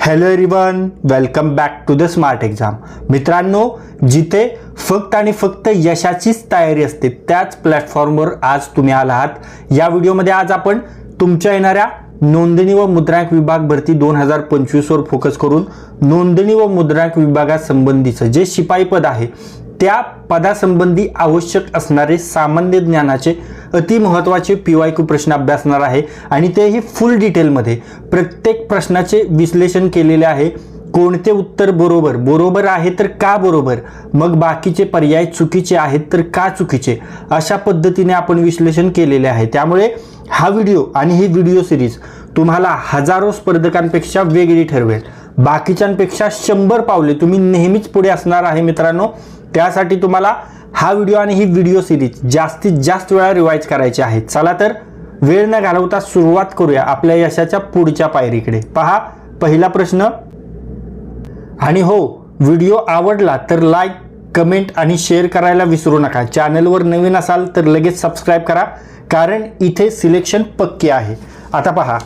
Hello everyone welcome back to the smart exam मित्रांनो जिथे फक्त आणि फक्त यशाचीच तयारी असते त्याच प्लॅटफॉर्मवर आज तुम्ही आला आहात. या व्हिडिओमध्ये आज आपण तुमच्या येणाऱ्या नोंदणी व मुद्रांक विभाग भरती दोन हजार पंचवीसवर फोकस करून नोंदणी व मुद्रांक विभागासंबंधीचं जे शिपाई पद आहे त्या पदासंबंधी आवश्यक असणारे सामान्य ज्ञानाचे अति महत्त्वाचे पी वाय क्यू प्रश्न अभ्यासणार आहे आणि तेही फुल डिटेलमध्ये प्रत्येक प्रश्नाचे विश्लेषण केलेले आहे. कोणते उत्तर बरोबर? बरोबर आहे तर का बरोबर? मग बाकीचे पर्याय चुकीचे आहेत तर का चुकीचे? अशा पद्धतीने आपण विश्लेषण केलेले आहे. त्यामुळे हा व्हिडिओ आणि ही व्हिडिओ सिरीज तुम्हाला हजारो स्पर्धकांपेक्षा वेगळी ठरवेल. बाकीच्यांपेक्षा शंभर पावले तुम्ही नेहमीच पुढे असणार आहे मित्रांनो. त्यासाठी तुम्हाला हा व्हिडिओ आणि ही व्हिडिओ सिरीज जास्तीत जास्त वेळा रिवाईज करायची आहे चला तर वेळ न घालवता सुरुवात करूया आपल्या यशाच्या पुढच्या पायरीकडे. पहा पहिला प्रश्न. आणि हो व्हिडिओ आवडला तर लाईक कमेंट आणि शेअर करायला विसरू नका. चॅनलवर नवीन असाल तर लगेच सबस्क्राईब करा कारण इथे सिलेक्शन पक्के आहे. आता पहा.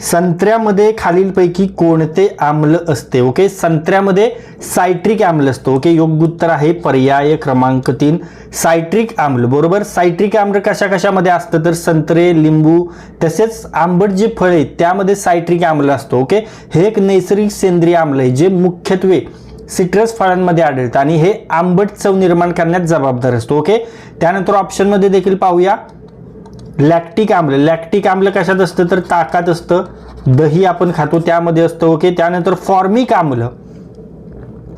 संत्र्यामध्ये खालीलपैकी कोणते आम्ल असते? ओके संत्र्यामध्ये सायट्रिक आम्ल असतो. ओके योग्य उत्तर आहे पर्याय क्रमांक तीन. सायट्रिक आम्ल. बरोबर? सायट्रिक आम्ल कशा कशामध्ये असतं? तर संत्रे लिंबू तसेच आंबट जे फळ आहेत त्यामध्ये सायट्रिक आम्ल असतो. ओके हे एक नैसर्गिक सेंद्रिय आम्ल आहे जे मुख्यत्वे सिट्रस फळांमध्ये आढळतं आणि हे आंबट चव निर्माण करण्यात जबाबदार असतो. ओके त्यानंतर ऑप्शनमध्ये देखील पाहूया. लॅक्टिक आम्ल. लॅक्टिक आम्ल कशात असतं? तर ताकात असतं. दही आपण खातो त्यामध्ये असतं. ओके? त्यानंतर फॉर्मिक आम्ल.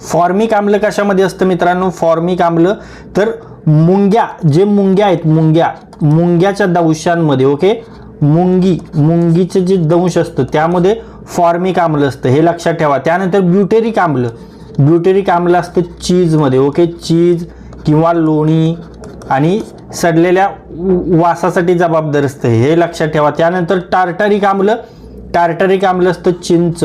फॉर्मिक आम्ल कशामध्ये असतं मित्रांनो? फॉर्मिक आम्ल. तर मुंग्या जे मुंग्या आहेत मुंग्या मुंग्याच्या दंशांमध्ये ओके? मुंगी मुंगीचे जे दंश असतं त्यामध्ये फॉर्मिक आम्ल असतं. हे लक्षात ठेवा. त्यानंतर ब्युटेरिक आम्ल. ब्युटेरिक आम्ल असतं चीजमध्ये ओके? चीज किंवा लोणी आणि सडलेल्या वासासाठी जबाबदार असतं हे लक्षात ठेवा. त्यानंतर टार्टारिक आम्ल टार्टारिक आम्ल असतं चिंच.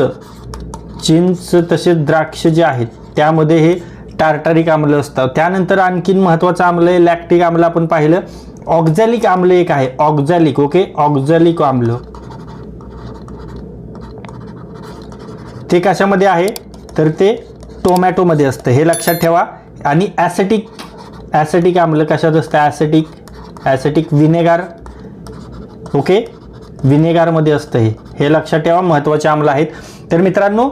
चिंच तसेच द्राक्ष जे आहेत त्यामध्ये हे टार्टारिक आम्ल असतं. त्यानंतर आणखीन महत्त्वाचं आम्ल आहे लॅक्टिक आम्ल आपण पाहिलं. ऑक्झॅलिक आम्ल एक आहे. Oxalic okay? ऑक्झॅलिक आम्ल. ते कशामध्ये आहे? तर ते टोमॅटोमध्ये असतं. हे लक्षात ठेवा. आणि ॲसेटिक ॲसेटिक आम्ल कशात असतं? ॲसेटिक ॲसेटिक विनेगार ओके विनेगारमध्ये असतं हे. हे लक्षात ठेवा महत्त्वाचे आम्ल आहेत. तर मित्रांनो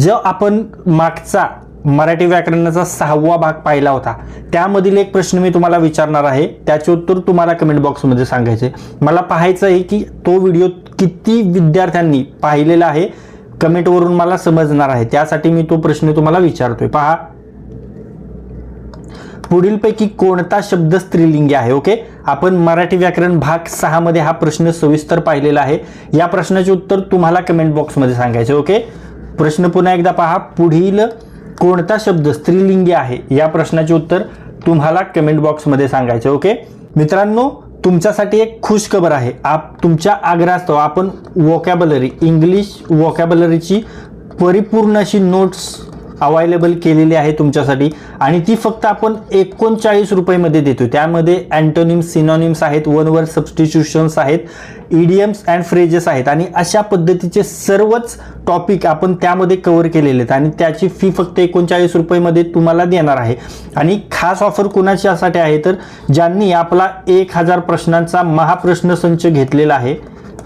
जो आपण मागचा मराठी व्याकरणाचा सहावा भाग पाहिला होता त्यामधील एक प्रश्न मी तुम्हाला विचारणार आहे. त्याचे उत्तर तुम्हाला कमेंट बॉक्समध्ये सांगायचे. मला पाहायचं आहे की तो व्हिडिओ किती विद्यार्थ्यांनी पाहिलेला आहे कमेंटवरून मला समजणार आहे. त्यासाठी मी तो प्रश्न तुम्हाला विचारतोय. पहा. पुढीलपैकी कोणता शब्द स्त्रीलिंगी आहे? ओके आपण मराठी व्याकरण भाग सहामध्ये हा प्रश्न सविस्तर पाहिलेला आहे. या प्रश्नाचे उत्तर तुम्हाला कमेंट बॉक्समध्ये सांगायचे ओके प्रश्न पुन्हा एकदा पहा. पुढील कोणता शब्द स्त्रीलिंगी आहे? या प्रश्नाचे उत्तर तुम्हाला कमेंट बॉक्समध्ये सांगायचे ओके मित्रांनो तुमच्यासाठी एक खुश खबर आहे. आप तुमच्या आग्रहास्तव आपण वोकॅबलरी इंग्लिश वोकॅबलरीची परिपूर्ण अशी नोट्स अवेलेबल केलेली आहे तुमच्यासाठी. आणि ती फक्त आपण एकोणचाळीस रुपयेमध्ये देतो त्यामध्ये अँटोनिम्स सिनॉनिम्स आहेत वन वर सबस्टिट्यूशन्स आहेत इडियम्स अँड फ्रेजेस आहेत. आणि अशा पद्धतीचे सर्वच टॉपिक आपण त्यामध्ये कव्हर केलेले आहेत. आणि त्याची फी फक्त एकोणचाळीस रुपयेमध्ये तुम्हाला देणार आहे. आणि खास ऑफर कुणाच्यासाठी आहे? तर ज्यांनी आपला एक हजार प्रश्नांचा महाप्रश्न संच घेतलेला आहे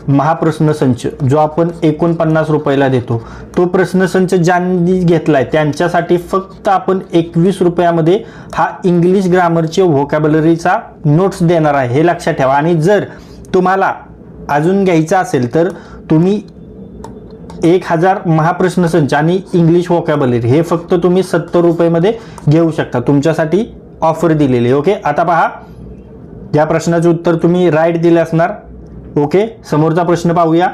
महाप्रश्न संच जो आपण एकोणपन्नास रुपयाला देतो तो प्रश्नसंच ज्यांनी घेतलाय त्यांच्यासाठी फक्त आपण एकवीस रुपयामध्ये हा इंग्लिश ग्रामरचे व्होकॅबलरीचा नोट्स देणार आहे हे लक्षात ठेवा. आणि जर तुम्हाला अजून घ्यायचं असेल तर तुम्ही एक हजार महाप्रश्न संच आणि इंग्लिश व्होकॅबलरी हे फक्त तुम्ही सत्तर रुपयेमध्ये घेऊ शकता तुमच्यासाठी ऑफर दिलेली आहे. ओके आता पहा या प्रश्नाचे उत्तर तुम्ही राईट दिले असणार. ओके समोरचा प्रश्न पाहूया.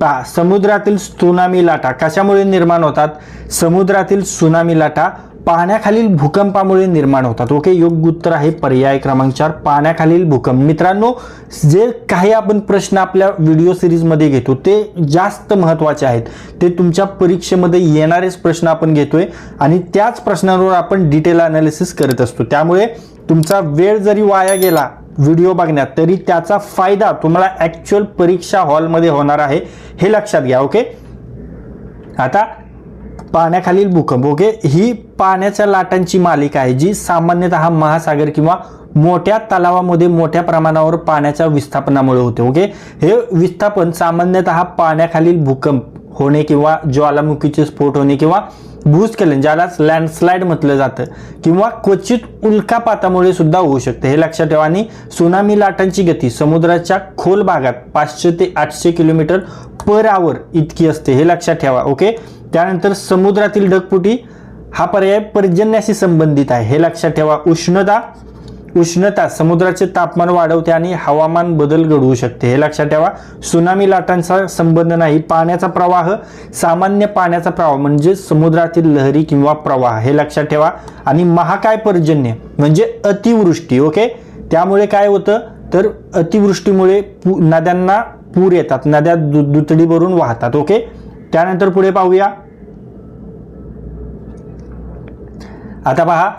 पहा समुद्रातील सुनामी लाटा कशामुळे निर्माण होतात? समुद्रातील सुनामी लाटा पाण्याखालील भूकंपामुळे निर्माण होतात. ओके योग्य उत्तर आहे पर्याय क्रमांक चार पाण्याखालील भूकंप. मित्रांनो जे काही आपण प्रश्न आपल्या व्हिडिओ सिरीजमध्ये घेतो ते जास्त महत्त्वाचे आहेत. ते तुमच्या परीक्षेमध्ये येणारेच प्रश्न आपण घेतोय आणि त्याच प्रश्नांवर आपण डिटेल अनालिसिस करत असतो. त्यामुळे तुमचा वेळ जरी वाया गेला व्हिडिओ बघण्यात तरी त्याचा फायदा तुम्हाला ॲक्च्युअल परीक्षा हॉलमध्ये होणार आहे हे लक्षात घ्या ओके आता पाण्याखालील भूकंप ओके ही पाण्याच्या लाटांची मालिका आहे जी सामान्यतः महासागर किंवा मोठ्या तलावामध्ये मोठ्या प्रमाणावर पाण्याच्या विस्थापनामुळे होते ओके हे विस्थापन सामान्यतः पाण्याखालील भूकंप होणे किंवा ज्वालामुखीचे स्फोट होणे किंवा भूस्खलन ज्यालाच लँडस्लाईड म्हटलं जातं किंवा क्वचित उल्कापातामुळे सुद्धा होऊ शकते. हे लक्षात ठेवा आणि सुनामी लाटांची गती समुद्राच्या खोल भागात पाचशे ते आठशे किलोमीटर पर आवर इतकी असते हे लक्षात ठेवा ओके? त्यानंतर समुद्रातील ढगफुटी हा पर्याय पर्जन्याशी संबंधित आहे हे लक्षात ठेवा. उष्णता उष्णता समुद्राचे तापमान वाढवते आणि हवामान बदल घडवू शकते. हे लक्षात ठेवा सुनामी लाटांचा संबंध नाही पाण्याचा प्रवाह सामान्य पाण्याचा प्रवाह म्हणजे समुद्रातील लहरी किंवा प्रवाह. हे लक्षात ठेवा. आणि महाकाय पर्जन्य म्हणजे अतिवृष्टी ओके? त्यामुळे काय होतं? तर अतिवृष्टीमुळे पू नद्यांना पूर येतात नद्या दु दुतडी भरून वाहतात ओके? त्यानंतर पुढे पाहूया. आता पहा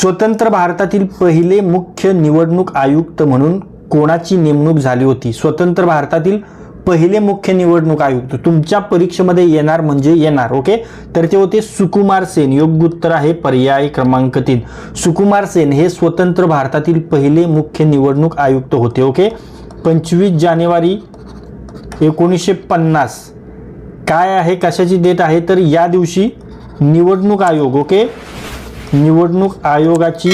स्वतंत्र भारतातील पहिले मुख्य निवडणूक आयुक्त म्हणून कोणाची नेमणूक झाली होती? स्वतंत्र भारतातील पहिले मुख्य निवडणूक आयुक्त. तुमच्या परीक्षेमध्ये येणार म्हणजे येणार ओके? तर ते होते सुकुमार सेन. योग्य उत्तर आहे पर्याय क्रमांक तीन. सुकुमार सेन हे स्वतंत्र भारतातील पहिले मुख्य निवडणूक आयुक्त होते ओके? पंचवीस जानेवारी एकोणीसशे पन्नास. काय आहे? कशाची डेट आहे? तर या दिवशी निवडणूक आयोग ओके? निवडणूक आयोगाची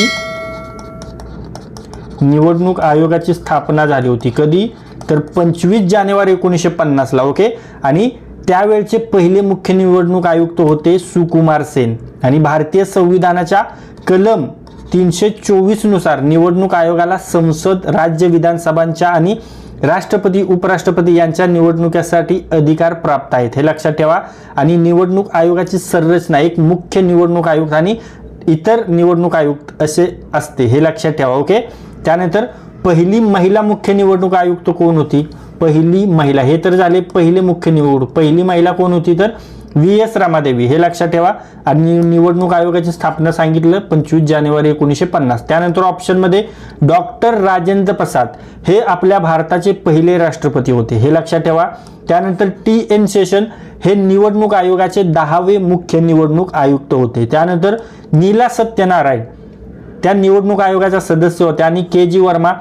निवडणूक आयोगाची स्थापना झाली होती कधी? तर पंचवीस जानेवारी एकोणीसशे पन्नासला ओके आणि त्यावेळचे पहिले मुख्य निवडणूक आयुक्त होते सुकुमार सेन. आणि भारतीय संविधानाच्या कलम तीनशे चोवीसनुसार निवडणूक आयोगाला संसद राज्य विधानसभांच्या आणि राष्ट्रपती उपराष्ट्रपती यांच्या निवडणुकीसाठी अधिकार प्राप्त आहेत. हे लक्षात ठेवा. आणि निवडणूक आयोगाची संरचना एक मुख्य निवडणूक आयुक्त आणि इतर निवडणूक आयुक्त असे असते हे लक्षात ठेवा ओके? त्यानंतर पहिली महिला मुख्य निवडणूक आयुक्त कोण होती? पहिली महिला हे तर झाले पहिले मुख्य निवडणूक. पहिली महिला कोण होती तर व्ही एस रामादेवी हे लक्षात ठेवा. आणि निवडणूक आयोगाची स्थापना सांगितलं पंचवीस जानेवारी एकोणीसशे पन्नास. त्यानंतर ऑप्शनमध्ये डॉक्टर राजेंद्र प्रसाद हे आपल्या भारताचे पहिले राष्ट्रपती होते हे लक्षात ठेवा. त्यानंतर टी एन सेशन हे निवडणूक आयोगाचे दहावे मुख्य निवडणूक आयुक्त होते. त्यानंतर नीला सत्यनारायण त्या निवडणूक आयोगाच्या सदस्य होत्या आणि के जी वर्मा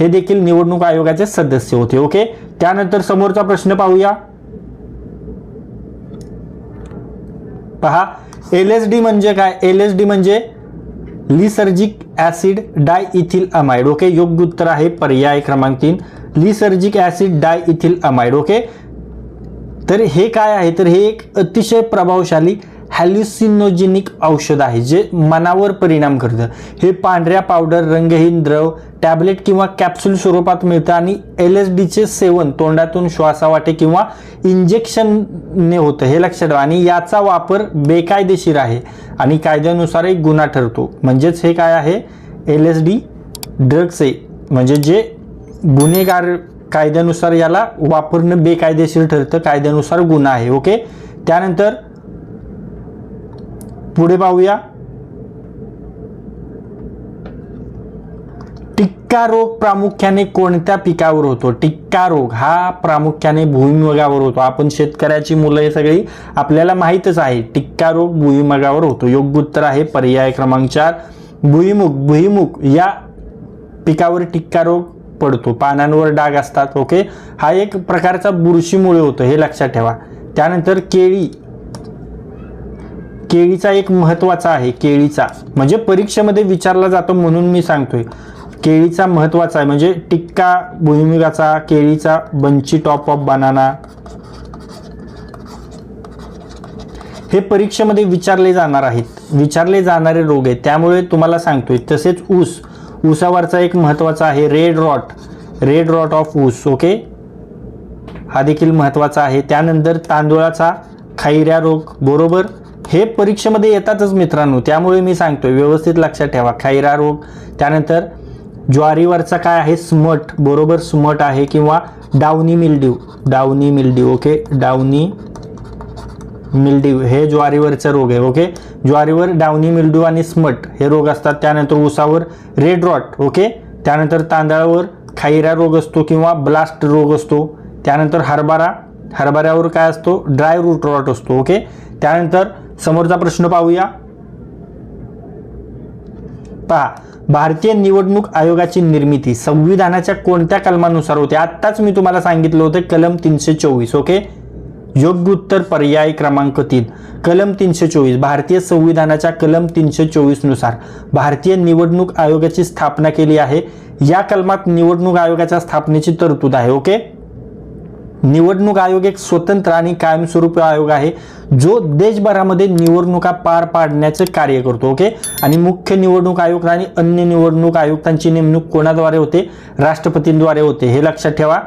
हे देखील निवडणूक आयोगाचे सदस्य होते ओके त्यानंतर समोरचा प्रश्न पाहूया. पहा एल एस डी म्हणजे काय? एल एस डी म्हणजे लिसर्जिक ॲसिड डाय इथिल अमाइड ओके योग्य उत्तर आहे पर्याय क्रमांक तीन. लिसर्जिक ॲसिड डाय इथिल अमाइड ओके तर हे काय आहे? तर हे एक अतिशय प्रभावशाली हॅल्युसिनोजेनिक औषध आहे जे मनावर परिणाम करतं. हे पांढऱ्या पावडर रंगहीन द्रव टॅबलेट किंवा कॅप्सूल स्वरूपात मिळतं आणि एल एस डीचे सेवन तोंडातून श्वासावाटे किंवा इंजेक्शनने होतं हे लक्षात ठेवा. आणि याचा वापर बेकायदेशीर आहे आणि कायद्यानुसार एक गुन्हा ठरतो. म्हणजेच हे काय आहे? एल एस डी ड्रग्स आहे. म्हणजे जे गुन्हेगार कायद्यानुसार याला वापरणं बेकायदेशीर ठरतं कायद्यानुसार गुन्हा आहे ओके? त्यानंतर पुढे पाहूया. टिक्का रोग प्रामुख्याने कोणत्या पिकावर होतो? टिक्का रोग हा प्रामुख्याने भुईमुगावर होतो. आपण शेतकऱ्याची मुलं हे सगळी आपल्याला माहीतच आहे. टिक्का रोग भुईमगावर होतो. योग्य उत्तर आहे पर्याय क्रमांक चार. भुईमुग भुईमुग या पिकावर टिक्का रोग पडतो. पानांवर डाग असतात ओके हा एक प्रकारचा बुरशीमुळे होतो हे लक्षात ठेवा. त्यानंतर केळी. केळीचा एक महत्त्वाचा आहे केळीचा. म्हणजे परीक्षेमध्ये विचारला जातो म्हणून मी सांगतोय. केळीचा महत्त्वाचा आहे. म्हणजे टिक्का भुईमुगाचा केळीचा बंची टॉप ऑफ बनाना हे परीक्षेमध्ये विचारले जाणार आहेत. विचारले जाणारे रोग आहेत. त्यामुळे तुम्हाला सांगतोय तसेच ऊस. ऊसावरचा एक महत्त्वाचा आहे red rot red rot of ऊस ओके? हा देखील महत्त्वाचा आहे. त्यानंतर तांदूळाचा खैऱ्या रोग बरोबर? हे परीक्षेमध्ये येतातच मित्रांनो. त्यामुळे मी सांगतोय व्यवस्थित लक्षात ठेवा. खैरा रोग त्यानंतर ज्वारीवरचा काय आहे? स्मट बरोबर स्मट आहे किंवा downy mildew downy mildew okay downy mildew हे ज्वारीवरचा रोग आहे ओके ज्वारीवर डावनी मिल्ड्यू आणि स्मट हे रोग असतात. त्यानंतर उसावर रेड रॉट ओके त्यानंतर तांदळावर खैरा रोग असतो किंवा ब्लास्ट रोग असतो. त्यानंतर हरभरा हरभऱ्यावर काय असतो? ड्राय रूट रॉट असतो ओके त्यानंतर समोरचा प्रश्न पाहूया. पहा भारतीय निवडणूक आयोगाची निर्मिती संविधानाच्या कोणत्या कलमानुसार होते? आत्ताच मी तुम्हाला सांगितलं होतं कलम तीनशे चोवीस ओके? योग्य उत्तर पर्याय क्रमांक तीन. कलम तीनशे चोवीस भारतीय संविधानाच्या कलम तीनशे चोवीसनुसार भारतीय निवडणूक आयोगाची स्थापना केली आहे. या कलमात निवडणूक आयोगाच्या स्थापनेची तरतूद आहे ओके? निवडणूक आयोग एक स्वतंत्र आणि कायमस्वरूपी आयोग आहे जो देशभरामध्ये निवडणुका पार पाडण्याचे कार्य करतो ओके? आणि मुख्य निवडणूक आयुक्त आणि अन्य निवडणूक आयुक्तांची नेमणूक कोणाद्वारे होते? राष्ट्रपतींद्वारे होते हे लक्षात ठेवा.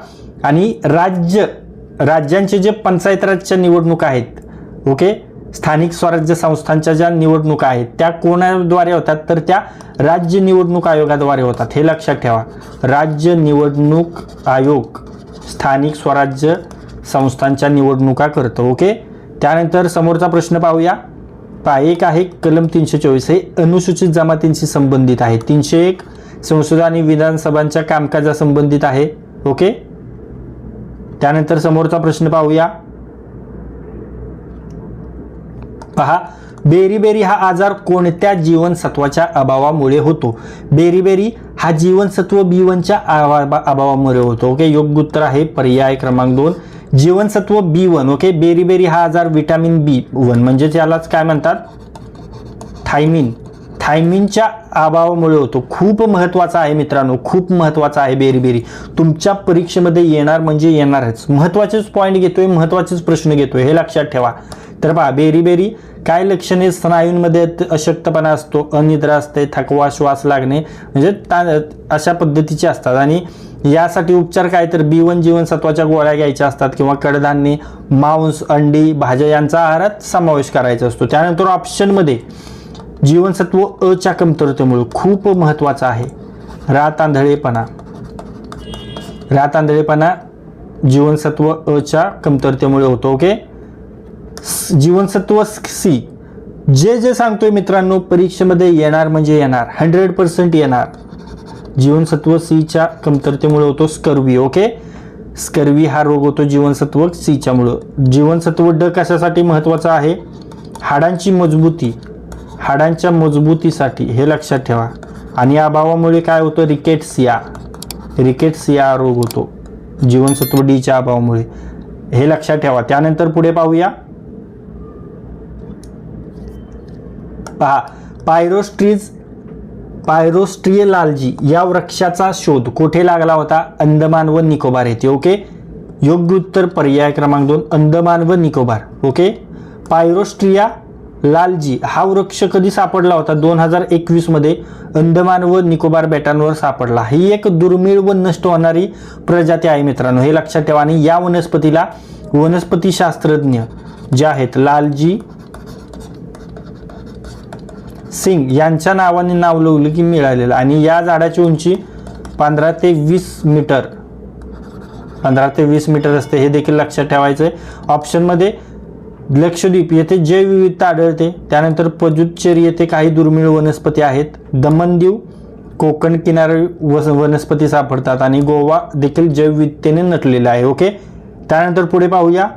आणि राज्य राज्यांचे जे पंचायत राजच्या निवडणुका आहेत ओके? स्थानिक स्वराज्य संस्थांच्या ज्या निवडणुका आहेत त्या कोणाद्वारे होतात? तर त्या राज्य निवडणूक आयोगाद्वारे होतात हे लक्षात ठेवा. राज्य निवडणूक आयोग स्थानिक स्वराज्य संस्थांच्या निवडणुका करतं ओके? त्यानंतर समोरचा प्रश्न पाहूया. पहा एक आहे कलम तीनशे चोवीस. हे अनुसूचित जमातींशी संबंधित आहे. तीनशे एक संसद आणि विधानसभांच्या कामकाजा संबंधित आहे ओके? त्यानंतर समोरचा प्रश्न पाहूया. पहा बेरीबेरी हा आजार कोणत्या जीवनसत्वाच्या अभावामुळे होतो? बेरीबेरी हा जीवनसत्व बी वनच्या अभावामुळे होतो ओके योग्य उत्तर आहे पर्याय क्रमांक दोन. जीवनसत्व बी वन ओके बेरीबेरी हा आजार विटॅमिन बी वन म्हणजे त्यालाच काय म्हणतात? थायमिन थायमिनच्या अभावामुळे होतो. खूप महत्त्वाचा आहे मित्रांनो खूप महत्त्वाचा आहे बेरीबेरी. तुमच्या परीक्षेमध्ये येणार म्हणजे येणारच. महत्त्वाचेच पॉईंट घेतोय महत्त्वाचेच प्रश्न घेतोय हे लक्षात ठेवा. तर पहा बेरीबेरी काय लक्षणे स्नायूंमध्ये अशक्तपणा असतो अनिद्रा असते थकवा श्वास लागणे म्हणजे ता अशा पद्धतीचे असतात. आणि यासाठी उपचार काय तर बी वन जीवनसत्वाच्या गोळ्या घ्यायच्या असतात किंवा कडधान्ये मांस अंडी भाज्या यांचा आहारात समावेश करायचा असतो. त्यानंतर ऑप्शनमध्ये जीवनसत्व अच्या कमतरतेमुळे खूप महत्त्वाचा आहे. रात आंधळेपणा. रात आंधळेपणा जीवनसत्व अच्या कमतरतेमुळे होतो ओके? जीवनसत्व सी. जे जे सांगतोय मित्रांनो परीक्षेमध्ये येणार म्हणजे येणार. हंड्रेड पर्सेंट येणार. जीवनसत्व सीच्या कमतरतेमुळे होतो स्कर्वी ओके स्कर्वी हा रोग होतो जीवनसत्व सीच्यामुळं जीवनसत्व ड कशासाठी महत्त्वाचा आहे? हाडांची मजबूती. हाडांच्या मजबूतीसाठी हे लक्षात ठेवा. आणि अभावामुळे काय होतं? रिकेटसिया. रिकेटसिया रोग होतो जीवनसत्व डीच्या अभावामुळे. हे लक्षात ठेवा. त्यानंतर पुढे पाहूया. पहा पायरोस्ट्रीज पायरोस्ट्रियलालजी या वृक्षाचा शोध कुठे लागला होता? अंदमान व निकोबार येथे ओके? योग्य उत्तर पर्याय क्रमांक दोन अंदमान व निकोबार ओके? पायरोस्ट्रिया लालजी हा वृक्ष कधी सापडला होता? दोन हजार एकवीसमध्ये अंदमान व निकोबार बेटांवर सापडला. ही एक दुर्मिळ व नष्ट होणारी प्रजाती आहे मित्रांनो. हे लक्षात ठेवा आणि या वनस्पतीला वनस्पतीशास्त्रज्ञ जे आहेत लालजी सिंग यांच्या नावाने नाव की मिळालेलं. आणि या झाडाची उंची पंधरा ते वीस मीटर. पंधरा ते वीस मीटर असते. हे देखील लक्षात ठेवायचं आहे ऑप्शनमध्ये लक्षद्वीप येथे जैवविविधता आढळते. त्यानंतर पजुच्चेरी येथे काही दुर्मिळ वनस्पती आहेत. दमनदीव कोकण किनारी वस वनस्पती सापडतात. आणि गोवा देखील जैवविविधतेने नटलेला आहे. ओके त्यानंतर पुढे पाहूया.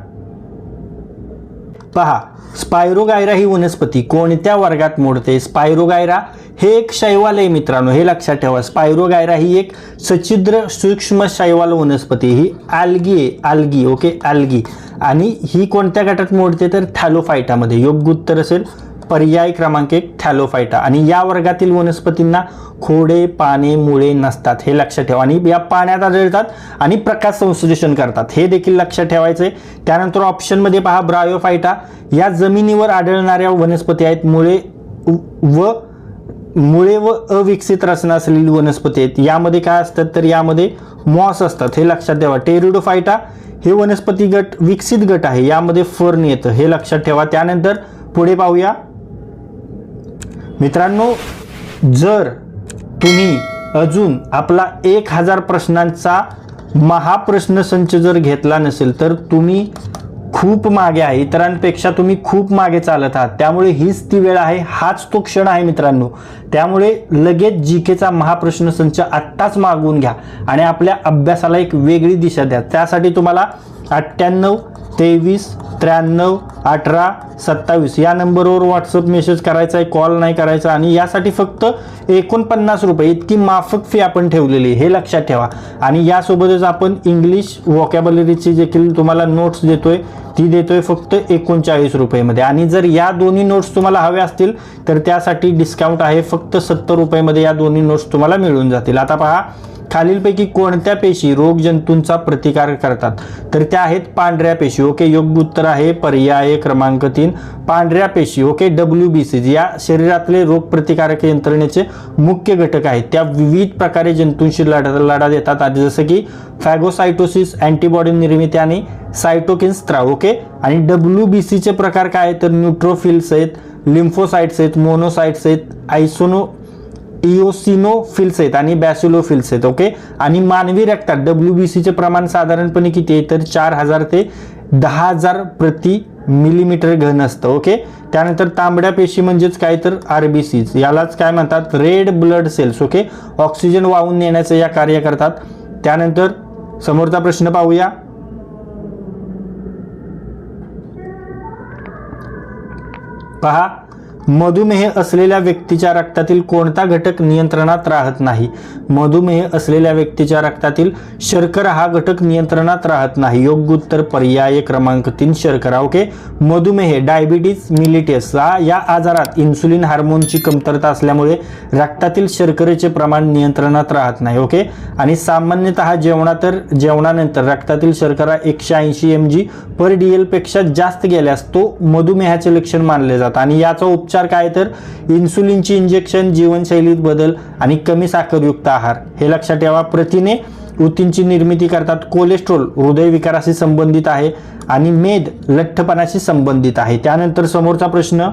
पहा स्पायरोगायरा ही वनस्पती कोणत्या वर्गात मोडते? स्पायरोगायरा हे एक शैवाल आहे मित्रांनो हे लक्षात ठेवा. स्पायरोगायरा ही एक सच्छिद्र सूक्ष्म शैवाल वनस्पती ही आल्गी आहे आल्गी ओके आल्गी आणि ही कोणत्या गटात मोडते? तर थॅलोफायटामध्ये. योग्य उत्तर असेल पर्याय क्रमांक एक थॅलोफायटा आणि या वर्गातील वनस्पतींना खोडे पाने मुळे नसतात हे लक्षात ठेवा. आणि या पाण्यात आढळतात आणि प्रकाश संश्लेषण करतात. हे देखील लक्षात ठेवायचे त्यानंतर ऑप्शनमध्ये पहा ब्रायोफायटा या जमिनीवर आढळणाऱ्या वनस्पती आहेत मुळे व मुळे व अविकसित रचना असलेली वनस्पती आहेत. यामध्ये काय असतात तर यामध्ये मॉस असतात हे लक्षात ठेवा. टेरिडोफायटा हे वनस्पती गट विकसित गट आहे. यामध्ये फर्न येतं हे लक्षात ठेवा. त्यानंतर पुढे पाहूया. मित्रांनो जर तुम्ही अजून आपला एक हजार प्रश्नांचा महाप्रश्न संच जर घेतला नसेल तर तुम्ही खूप मागे आहे. इतरांपेक्षा तुम्ही खूप मागे चालत आहात. त्यामुळे हीच ती वेळ आहे हाच तो क्षण आहे मित्रांनो. त्यामुळे लगेच जी केचा महाप्रश्न संच आत्ताच मागवून घ्या आणि आपल्या अभ्यासाला एक वेगळी दिशा द्या. त्यासाठी तुम्हाला अठ्ठ्याण्णव तेवीस त्र्याण्णव अठरा सत्तावीस. या नंबरवर व्हॉट्सअप मेसेज करायचा आहे कॉल नाही करायचा आणि यासाठी फक्त एकोणपन्नास रुपये इतकी माफक फी आपण ठेवलेली हे लक्षात ठेवा. आणि यासोबतच आपण इंग्लिश वॉकॅबलरीची देखील तुम्हाला नोट्स देतोय. ती देतोय फक्त एकोणचाळीस रुपयेमध्ये. आणि जर या दोन्ही नोट्स तुम्हाला हव्या असतील तर त्यासाठी डिस्काउंट आहे. फक्त सत्तर रुपयेमध्ये या दोन्ही नोट्स तुम्हाला मिळून जातील. आता पहा खालीलपैकी कोणत्या पेशी रोग जंतूंचा प्रतिकार करतात? तर त्या आहेत पांढऱ्या पेशी. ओके योग्य उत्तर आहे. पर्याय क्रमांक तीन. पांढऱ्या पेशी ओके डब्ल्यू बी सी या शरीरातले रोगप्रतिकारक यंत्रणेचे मुख्य घटक आहेत. त्या विविध प्रकारे जंतूंशी लढा लढा देतात. आधी जसं की फॅगोसायटोसिस अँटीबॉडी निर्मिती आणि सायटोकिन स्त्राव ओके आणि डब्ल्यू बी सीचे प्रकार काय आहेत? तर न्यूट्रोफिल्स आहेत लिम्फोसाइट्स आहेत मोनोसाइट्स आहेत आयसोनो इओसिनोफिल्स आहेत आणि बॅसिलोफिल्स आहेत ओके आणि मानवी रक्तात डब्ल्यू बी सीचे प्रमाण साधारणपणे किती आहे? तर चार हजार ते दहा हजार प्रति मिलीमीटर घन असतं ओके? त्यानंतर तांबड्या पेशी म्हणजेच काय तर आर बी सीज यालाच काय म्हणतात? Red blood cells okay? Oxygen वाहून नेण्याचं या कार्य करतात. त्यानंतर समोरचा प्रश्न पाहूया. पहा. मधुमेह असलेल्या व्यक्तीच्या रक्तातील कोणता घटक नियंत्रणात राहत नाही? मधुमेह असलेल्या व्यक्तीच्या रक्तातील शर्करा हा घटक नियंत्रणात राहत नाही. योग्य उत्तर पर्याय क्रमांक तीन शर्करा ओके मधुमेह डायबिटीज मिलिटियस हा या आजारात इन्सुलिन हार्मोनची कमतरता असल्यामुळे रक्तातील शर्करेचे प्रमाण नियंत्रणात राहत नाही ओके? आणि सामान्यतः जेवणा तर जेवणानंतर रक्तातील शर्करा एकशे ऐंशी एम जी पर डी पेक्षा जास्त गेल्यास तो मधुमेहाचे लक्षण मानले जातं आणि याचा उपचार काय तर? इन्सुलिनची इंजेक्शन जीवनशैलीत बदल आणि कमी साखरयुक्त आहार. हे लक्षात ठेवा. प्रथिने ऊतींची निर्मिती करतात. कोलेस्ट्रॉल हृदयविकाराशी संबंधित आहे आणि मेद लठ्ठपणाशी संबंधित आहे. त्यानंतर समोरचा प्रश्न.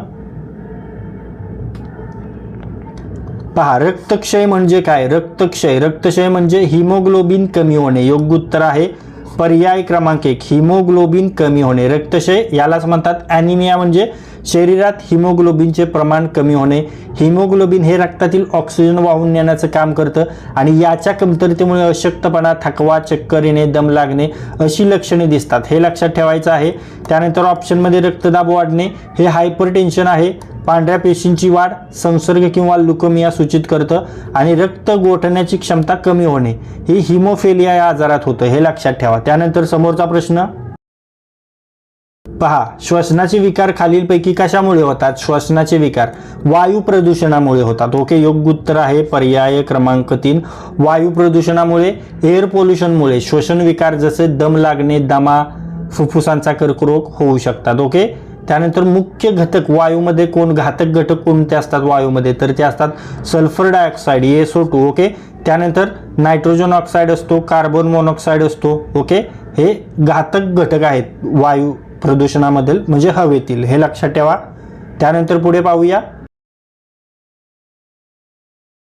पहा रक्तक्षय म्हणजे काय? रक्तक्षय. रक्तक्षय म्हणजे हिमोग्लोबिन कमी होणे. योग्य उत्तर आहे. पर्याय क्रमांक एक हिमोग्लोबिन कमी होणे. रक्तक्षय यालाच म्हणतात. ॲनिमिया म्हणजे शरीरात हिमोग्लोबिनचे प्रमाण कमी होणे. हिमोग्लोबिन हे रक्तातील ऑक्सिजन वाहून नेण्याचं काम करतं आणि याच्या कमतरतेमुळे अशक्तपणा थकवा चक्कर येणे दम लागणे अशी लक्षणे दिसतात. हे लक्षात ठेवायचं आहे. त्यानंतर ऑप्शनमध्ये रक्तदाब वाढणे. हे हायपर टेन्शन आहे. पांढऱ्या पेशींची वाढ संसर्ग किंवा लुकोमिया सूचित करतं आणि रक्त गोठण्याची क्षमता कमी होणे. ही हिमोफेलिया या आजारात होतं हे लक्षात ठेवा. त्यानंतर समोरचा प्रश्न. पहा श्वसनाचे विकार खालीलपैकी कशामुळे होतात? श्वसनाचे विकार वायू प्रदूषणामुळे होतात. ओके योग्य उत्तर आहे पर्याय क्रमांक तीन. वायू प्रदूषणामुळे एअर पोल्युशनमुळे श्वसन विकार जसे दम लागणे दमा फुफ्फुसांचा कर्करोग होऊ शकतात. ओके? त्यानंतर मुख्य घटक वायूमध्ये कोण घातक घटक कोणते असतात वायूमध्ये? तर ते असतात sulphur dioxide S O two त्यानंतर नायट्रोजन ऑक्साईड असतो कार्बन मोनॉक्साईड असतो ओके हे घातक घटक आहेत वायू प्रदूषणामधील म्हणजे हवेतील. हे लक्षात ठेवा. त्यानंतर पुढे पाहूया.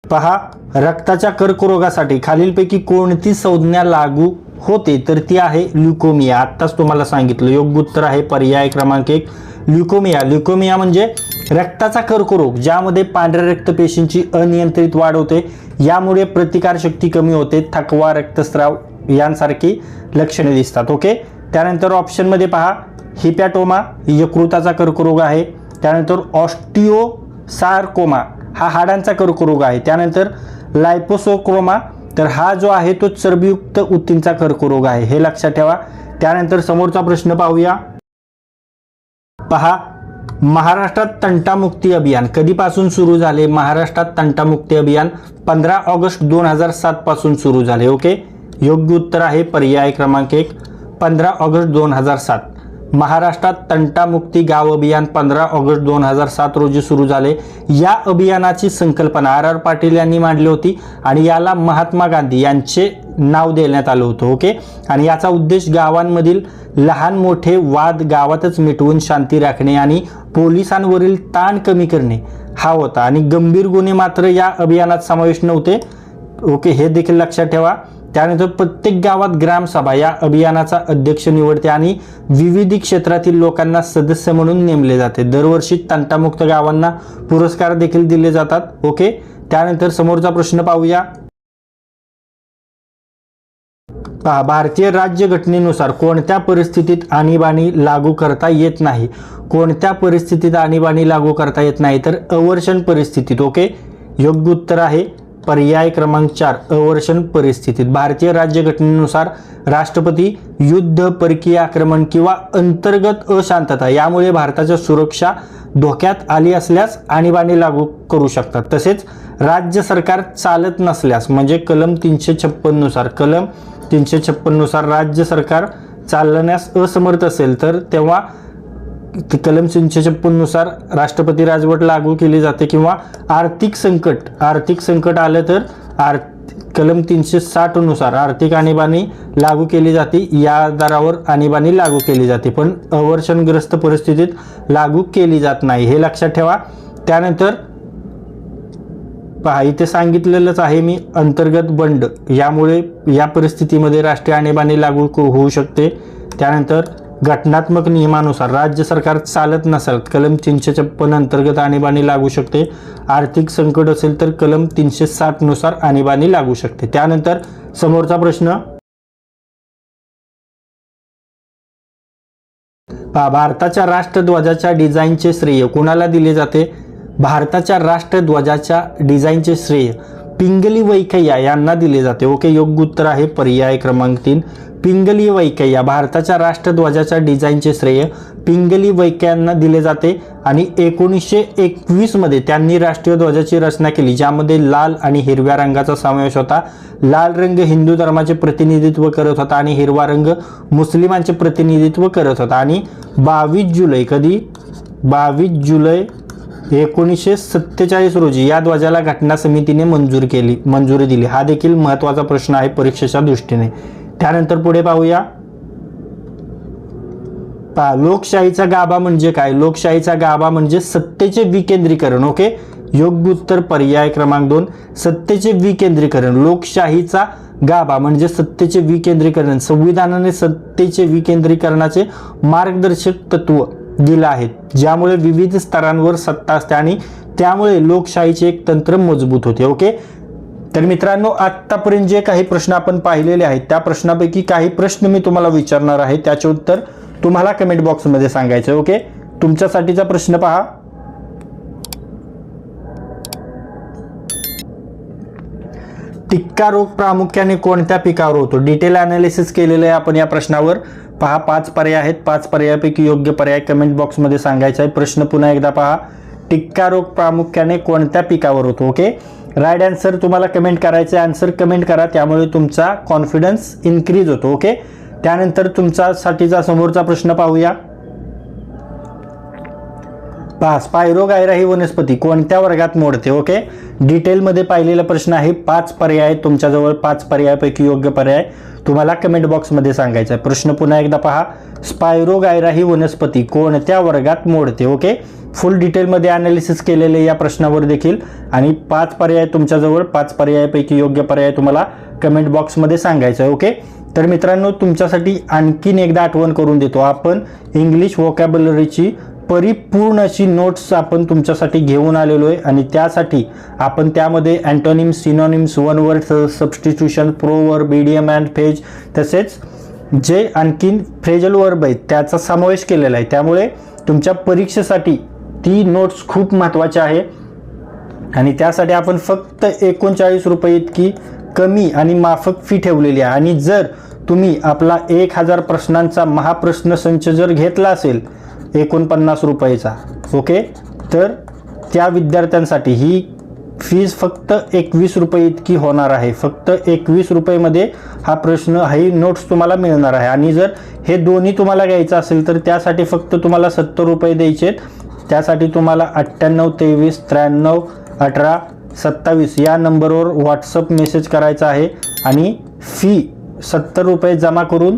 पहा रक्ताच्या कर्करोगासाठी खालीलपैकी कोणती संज्ञा लागू होते तर ती आहे ल्युकोमिया. आत्ताच तुम्हाला सांगितलं योग्य उत्तर आहे पर्याय क्रमांक एक ल्युकोमिया. ल्युकोमिया म्हणजे रक्ताचा कर्करोग ज्यामध्ये पांढऱ्या रक्तपेशींची अनियंत्रित वाढ होते. यामुळे प्रतिकारशक्ती कमी होते. थकवा रक्तस्राव यांसारखी लक्षणे दिसतात ओके? त्यानंतर ऑप्शनमध्ये पहा हिपॅटोमा यकृताचा कर्करोग आहे. त्यानंतर ऑस्टिओसार्कोमा हा हाडांचा कर्करोग आहे. त्यानंतर लायपोसोक्रोमा तर हा जो आहे तो चरबीयुक्त ऊतींचा कर्करोग आहे. हे लक्षात ठेवा. त्यानंतर समोरचा प्रश्न पाहूया. पहा महाराष्ट्रात तंटामुक्ती अभियान कधीपासून सुरू झाले? महाराष्ट्रात तंटामुक्ती अभियान पंधरा ऑगस्ट दोन हजार सात पासून सुरू झाले. ओके? योग्य उत्तर आहे पर्याय क्रमांक एक. पंधरा ऑगस्ट दोन हजार सात. महाराष्ट्रात तंटामुक्ती गाव अभियान पंधरा ऑगस्ट दोन हजार सात रोजी सुरू झाले. या अभियानाची संकल्पना आर आर पाटील यांनी मांडली होती आणि याला महात्मा गांधी यांचे नाव देण्यात आलं होतं ओके? आणि याचा उद्देश गावांमधील लहान मोठे वाद गावातच मिटवून शांती राखणे आणि पोलिसांवरील ताण कमी करणे हा होता. आणि गंभीर गुन्हे मात्र या अभियानात समावेश नव्हते ओके? हे देखील लक्षात ठेवा. त्यानंतर प्रत्येक गावात ग्रामसभा या अभियानाचा अध्यक्ष निवडते आणि विविध क्षेत्रातील लोकांना सदस्य म्हणून नेमले जाते. दरवर्षी तंटामुक्त गावांना पुरस्कार देखील दिले जातात. ओके त्यानंतर समोरचा प्रश्न पाहूया. पहा भारतीय राज्यघटनेनुसार कोणत्या परिस्थितीत आणीबाणी लागू करता येत नाही? कोणत्या परिस्थितीत आणीबाणी लागू करता येत नाही? तर अवर्षण परिस्थितीत ओके योग्य उत्तर आहे पर्याय क्रमांक चार अवर्षण परिस्थितीत. भारतीय राज्यघटनेनुसार राष्ट्रपती युद्ध परकीय आक्रमण किंवा अंतर्गत अशांतता यामुळे भारताच्या सुरक्षा धोक्यात आली असल्यास आणीबाणी लागू करू शकतात. तसेच राज्य सरकार चालत नसल्यास म्हणजे कलम तीनशे छप्पननुसार कलम तीनशे छप्पननुसार राज्य सरकार चालण्यास असमर्थ असेल तर तेव्हा कलम तीनशे छप्पननुसार राष्ट्रपती राजवट लागू केली जाते किंवा आर्थिक संकट आर्थिक संकट आलं तर आर कलम तीनशे साठनुसार आर्थिक आणीबाणी लागू केली जाते या दरावर आणीबाणी लागू केली जाते. पण अवर्षणग्रस्त परिस्थितीत लागू केली जात नाही. हे लक्षात ठेवा. त्यानंतर पहा इथे सांगितलेलंच आहे मी अंतर्गत बंड. यामुळे या परिस्थितीमध्ये राष्ट्रीय आणीबाणी लागू क- होऊ शकते. त्यानंतर घटनात्मक नियमानुसार राज्य सरकार चालत नसेल कलम तीनशे छप्पन अंतर्गत आणीबाणी लागू शकते. आर्थिक संकट असेल तर कलम तीनशे साठनुसार आणीबाणी लागू शकते. त्यानंतर समोरचा प्रश्न. भारताच्या राष्ट्रध्वजाच्या डिझाईनचे श्रेय कोणाला दिले जाते? भारताच्या राष्ट्रध्वजाच्या डिझाईनचे श्रेय पिंगली वैकय्या यांना दिले जाते. ओके योग्य उत्तर आहे पर्याय क्रमांक तीन. पिंगली वैकय्या भारताच्या राष्ट्रध्वजाच्या डिझाईनचे श्रेय पिंगली वैकयांना दिले जाते आणि एकोणीसशे एकवीसमध्ये त्यांनी राष्ट्रीय ध्वजाची रचना केली ज्यामध्ये लाल आणि हिरव्या रंगाचा समावेश होता. लाल रंग हिंदू धर्माचे प्रतिनिधित्व करत होता आणि हिरवा रंग मुस्लिमांचे प्रतिनिधित्व करत होता. आणि बावीस जुलै कधी? बावीस जुलै एकोणीसशे सत्तेचाळीस रोजी या ध्वजाला घटना समितीने मंजूर केली मंजुरी दिली. हा देखील महत्त्वाचा प्रश्न आहे परीक्षेच्या दृष्टीने. त्यानंतर पुढे पाहूया. पहा लोकशाहीचा गाभा म्हणजे काय? लोकशाहीचा गाभा म्हणजे सत्तेचे विकेंद्रीकरण ओके? योग्य उत्तर पर्याय क्रमांक दोन. सत्तेचे विकेंद्रीकरण लोकशाहीचा गाभा म्हणजे सत्तेचे विकेंद्रीकरण. संविधानाने सत्तेचे विकेंद्रीकरणाचे मार्गदर्शक तत्व. दिला आहे. ज्यामुळे विविध स्तरांवर सत्ता असते आणि त्यामुळे लोकशाहीचे एक तंत्र मजबूत होते. ओके? तर मित्रांनो आत्तापर्यंत जे काही प्रश्न आपण पाहिलेले आहेत त्या प्रश्नापैकी काही प्रश्न मी तुम्हाला विचारणार आहे. त्याचे उत्तर तुम्हाला कमेंट बॉक्समध्ये सांगायचं आहे, ओके? तुमच्यासाठीचा प्रश्न पहा. टिक्का रोग प्रामुख्याने कोणत्या पिकावर होतो? डिटेल अनालिसिस केलेलं आहे आपण या प्रश्नावर. पहा पाच पर्याय आहेत. पाच पर्यायापैकी योग्य पर्याय कमेंट बॉक्समध्ये सांगायचा आहे प्रश्न पुन्हा एकदा पहा. टिक्का रोग प्रामुख्याने कोणत्या पिकावर होतो? ओके राईट आन्सर तुम्हाला कमेंट करायचं. आहे आन्सर कमेंट करा. त्यामुळे तुमचा कॉन्फिडन्स इन्क्रीज होतो. ओके त्यानंतर तुमच्यासाठीचा समोरचा प्रश्न पाहूया. पहा स्पायरोगायरा ही वनस्पती. कोणत्या वर्गात मोडते? ओके? डिटेलमध्ये पाहिलेला प्रश्न आहे पाच पर्याय आहेत तुमच्याजवळ पाच पर्यायापैकी योग्य पर्याय तुम्हाला कमेंट बॉक्समध्ये सांगायचा आहे. प्रश्न पुन्हा एकदा पहा. स्पायरोगायरा ही वनस्पती. कोणत्या वर्गात मोडते? ओके? फुल डिटेलमध्ये अनालिसिस केलेले या प्रश्नावर देखील. आणि पाच पर्याय तुमच्याजवळ पाच पर्यायापैकी योग्य पर्याय तुम्हाला कमेंट बॉक्समध्ये सांगायचं आहे. ओके? तर मित्रांनो तुमच्यासाठी आणखीन एकदा आठवण करून देतो. आपण इंग्लिश वोकॅबलरीची परिपूर्ण अशी नोट्स आपण तुमच्यासाठी घेऊन आलेलो आहे. आणि त्यासाठी आपण त्यामध्ये antonym synonyms one word substitution proverb BDM and phrase तसेच जे आणखीन फ्रेजल वर्ब आहेत त्याचा समावेश केलेला आहे. त्यामुळे तुमच्या परीक्षेसाठी ती नोट्स खूप महत्त्वाची आहे. आणि त्यासाठी आपण फक्त एकोणचाळीस रुपये इतकी कमी आणि माफक फी ठेवलेली आहे. आणि जर तुम्ही आपला एक हजार प्रश्नांचा महाप्रश्न संच जर घेतला असेल एकोणपन्नास रुपयेचा. ओके तर त्या विद्यार्थ्यांसाठी ही फीज फक्त एकवीस रुपये इतकी होणार आहे. फक्त एकवीस रुपयेमध्ये हा प्रश्न ही नोट्स तुम्हाला मिळणार आहे. आणि जर हे दोन्ही तुम्हाला घ्यायचं असेल तर त्यासाठी फक्त तुम्हाला सत्तर रुपये द्यायचे आहेत त्यासाठी तुम्हाला अठ्ठ्याण्णव तेवीस त्र्याण्णव अठरा सत्तावीस या नंबरवर व्हॉट्सअप मेसेज करायचा आहे. आणि फी सत्तर रुपये जमा करून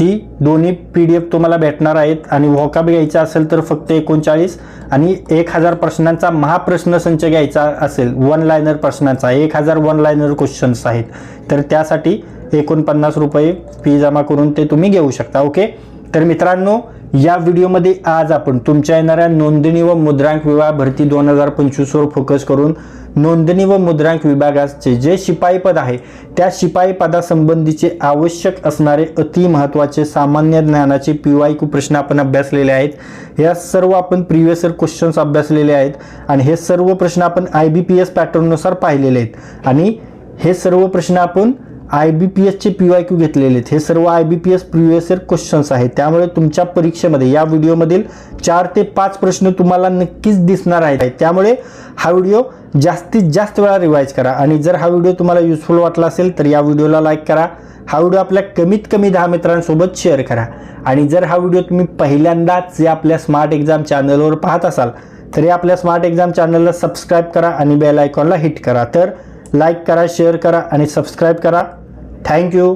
ती दोन्ही पी डी एफ तुम्हाला भेटणार आहेत. आणि वॉकअप घ्यायचा असेल तर फक्त एकोणचाळीस. आणि एक हजार प्रश्नांचा महाप्रश्न संच घ्यायचा असेल वन लायनर प्रश्नांचा. एक हजार वन लायनर क्वेश्चन्स आहेत. तर त्यासाठी एकोणपन्नास रुपये फी जमा करून ते तुम्ही घेऊ शकता. ओके तर मित्रांनो या व्हिडिओमध्ये आज आपण तुमच्या येणाऱ्या नोंदणी व मुद्रांक विभाग भरती दोन हजार पंचवीसवर फोकस करून नोंदणी व मुद्रांक विभागाचे जे शिपाई पद आहे त्या शिपाई पदासंबंधीचे आवश्यक असणारे अति महत्त्वाचे सामान्य ज्ञानाचे पी वाय क्यू प्रश्न आपण अभ्यासलेले आहेत. या सर्व आपण प्रिव्हियस इयर क्वेश्चन्स अभ्यासलेले आहेत आणि हे सर्व प्रश्न आपण आय बी पी एस पॅटर्ननुसार पाहिलेले आहेत. आणि हे सर्व प्रश्न आपण आय बी पी एसचे पी वाय क्यू घेतलेले आहेत. हे सर्व I B P S previous year questions आहेत. त्यामुळे तुमच्या परीक्षेमध्ये या व्हिडिओमधील चार ते पाच प्रश्न तुम्हाला नक्कीच दिसणार आहेत. त्यामुळे हा व्हिडिओ जास्तीत जास्त वेळा रिवाईज करा. आणि जर हा व्हिडिओ तुम्हाला युजफुल वाटला असेल तर या व्हिडिओला लाईक करा. हा व्हिडिओ आपल्या कमीत कमी दहा मित्रांसोबत शेअर करा. आणि जर हा व्हिडिओ तुम्ही पहिल्यांदाच या आपल्या स्मार्ट एक्झाम चॅनलवर पाहत असाल तरी आपल्या स्मार्ट एक्झाम चॅनलला सबस्क्राईब करा आणि बेल आयकॉनला हिट करा. तर लाईक करा शेअर करा आणि सबस्क्राईब करा. Thank you